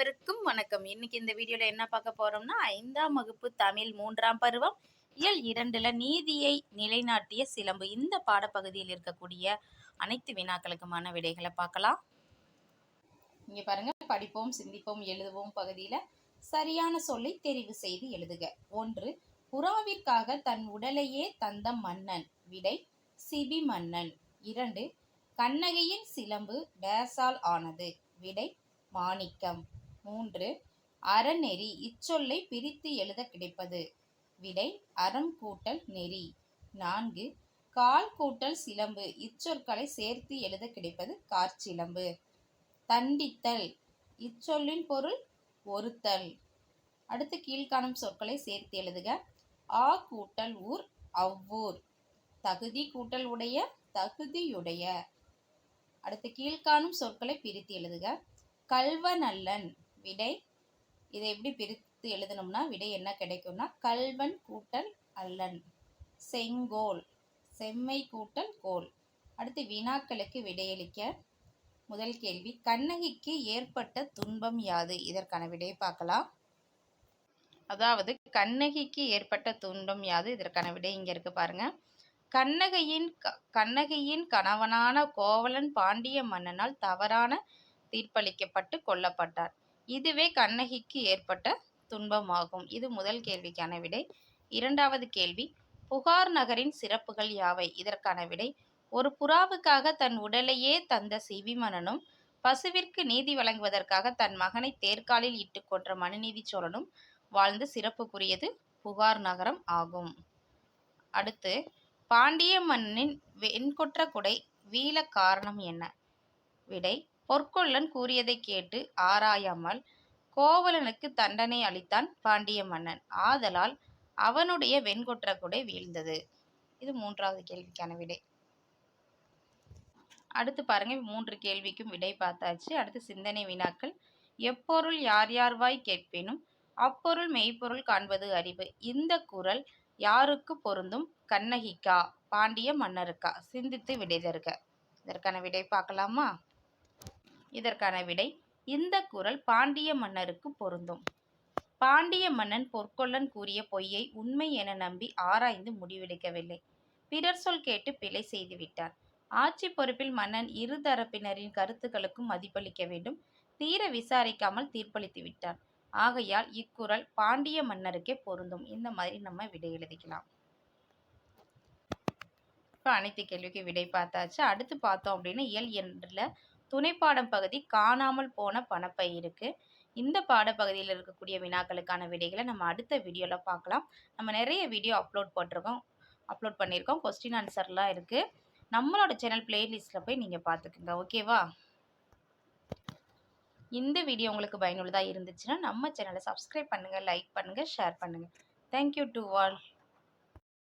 அனைவருக்கும் வணக்கம். இன்னைக்கு இந்த வீடியோல என்ன பார்க்க போறோம்னா ஐந்தாம் வகுப்பு தமிழ் மூன்றாம் பருவம் இயல் இரண்டுல நீதியை நிலைநாட்டிய சிலம்பு. இந்த பாடப்பகுதியில் இருக்கக்கூடிய அனைத்து வினாக்களுக்குமான விடைகளை பார்க்கலாம். இங்க பாருங்க படிப்போம் சிந்திப்போம் எழுதுவோம் பகுதியில சரியான சொல்லை தெரிவு செய்து எழுதுக. ஒன்று புறாவிற்காக தன் உடலையே தந்த மன்னன். விடை சிபி மன்னன். இரண்டு கண்ணகையின் சிலம்பு டேசால் ஆனது. விடை மாணிக்கம். மூன்று. அறநெறி இச்சொல்லை பிரித்து எழுத கிடைப்பது. விடை அறம் கூட்டல் நெறி. நான்கு. கால் கூட்டல் சிலம்பு இச்சொற்களை சேர்த்து எழுத கிடைப்பது காற்சிலம்பு. தண்டித்தல். இச்சொல்லின் பொருள் ஒருத்தல். அடுத்து கீழ்காணும் சொற்களை சேர்த்து எழுதுக. ஆ கூட்டல் ஊர் அவ்வூர். தகுதி கூட்டல் உடைய தகுதியுடைய. அடுத்து கீழ்காணும் சொற்களை பிரித்து எழுதுக. கல்வனல்லன் விடை. இதை எப்படி பிரித்து எழுதணும்னா விடை என்ன கிடைக்கும்னா கல்வன் கூட்டல் அல்லன். செங்கோல். செம்மை கூட்டல் கோல். அடுத்து வினாக்களுக்கு விடையளிக்க. முதல் கேள்வி கண்ணகிக்கு ஏற்பட்ட துன்பம் யாது? இதற்கான விடையை பார்க்கலாம். அதாவது கண்ணகிக்கு ஏற்பட்ட துன்பம் யாது? இதற்கான விடை இங்கே இருக்கு பாருங்க. கண்ணகையின் கண்ணகியின் கணவனான கோவலன் பாண்டிய மன்னனால் தவறான தீர்ப்பளிக்கப்பட்டு கொல்லப்பட்டார். இதுவே கண்ணகிக்கு ஏற்பட்ட துன்பமாகும். இது முதல் கேள்விக்கான விடை. இரண்டாவது கேள்வி புகார் நகரின் சிறப்புகள் யாவை? இதற்கான விடை ஒரு புறாவுக்காக தன் உடலையே தந்த சிவிமணனும் பசுவிற்கு நீதி வழங்குவதற்காக தன் மகனை தேர்காலில் இட்டு கொன்ற மனுநீதி சோழனும் வாழ்ந்து சிறப்புக்குரியது புகார் நகரம் ஆகும். அடுத்து பாண்டிய மன்னனின் வெண்கொற்ற குடை வீழ காரணம் என்ன? விடை பொற்கொள்ளன் கூறியதை கேட்டு ஆராயாமல் கோவலனுக்கு தண்டனை அளித்தான் பாண்டிய மன்னன். ஆதலால் அவனுடைய வெண்கொற்ற வீழ்ந்தது. இது மூன்றாவது கேள்விக்கான விடை. அடுத்து பாருங்க மூன்று கேள்விக்கும் விடை பார்த்தாச்சு. அடுத்து சிந்தனை வினாக்கள். எப்பொருள் யார் யார்வாய் கேட்பேனும் அப்பொருள் மெய்ப்பொருள் காண்பது அறிவு. இந்த குரல் யாருக்கு பொருந்தும்? கண்ணகிக்கா பாண்டிய மன்னருக்கா? சிந்தித்து விடை தருக. இதற்கான விடை பார்க்கலாமா? இதற்கான விடை இந்த குரல் பாண்டிய மன்னருக்கு பொருந்தும். பாண்டிய மன்னன் பொற்கொள்ளன் கூறிய பொய்யை உண்மை என நம்பி ஆராய்ந்து முடிவெடுக்கவில்லை. பிறர் சொல் கேட்டு பிழை செய்துவிட்டார் ஆட்சி பொறுப்பில் மன்னன் இரு தரப்பினரின் கருத்துக்களுக்கும் மதிப்பளிக்க வேண்டும். தீர விசாரிக்காமல் தீர்ப்பளித்து விட்டார். ஆகையால் இக்குறள் பாண்டிய மன்னருக்கே பொருந்தும். இந்த மாதிரி நம்ம விடை எழுதிக்கலாம். இப்போ அனைத்து கேள்விக்கு விடை பார்த்தாச்சு. அடுத்து பார்த்தோம் அப்படின்னா இயல் என்ற துணைப்பாடம் பகுதி காணாமல் போன பணப்பை இருக்குது இந்த பாடப்பகுதியில் இருக்கக்கூடிய வினாக்களுக்கான விடைகளை நம்ம அடுத்த வீடியோவில் பார்க்கலாம். நம்ம நிறைய வீடியோ அப்லோட் போட்டிருக்கோம். அப்லோட் பண்ணியிருக்கோம். கொஸ்டின் ஆன்சர்லாம் இருக்குது நம்மளோட சேனல் பிளேலிஸ்ட்டில் போய் நீங்கள் பார்த்துக்குங்க. ஓகேவா இந்த வீடியோ உங்களுக்கு பயனுள்ளதாக இருந்துச்சுன்னா நம்ம சேனலை சப்ஸ்கிரைப் பண்ணுங்கள் லைக் பண்ணுங்கள் ஷேர் பண்ணுங்கள் தேங்க்யூ டு ஆல்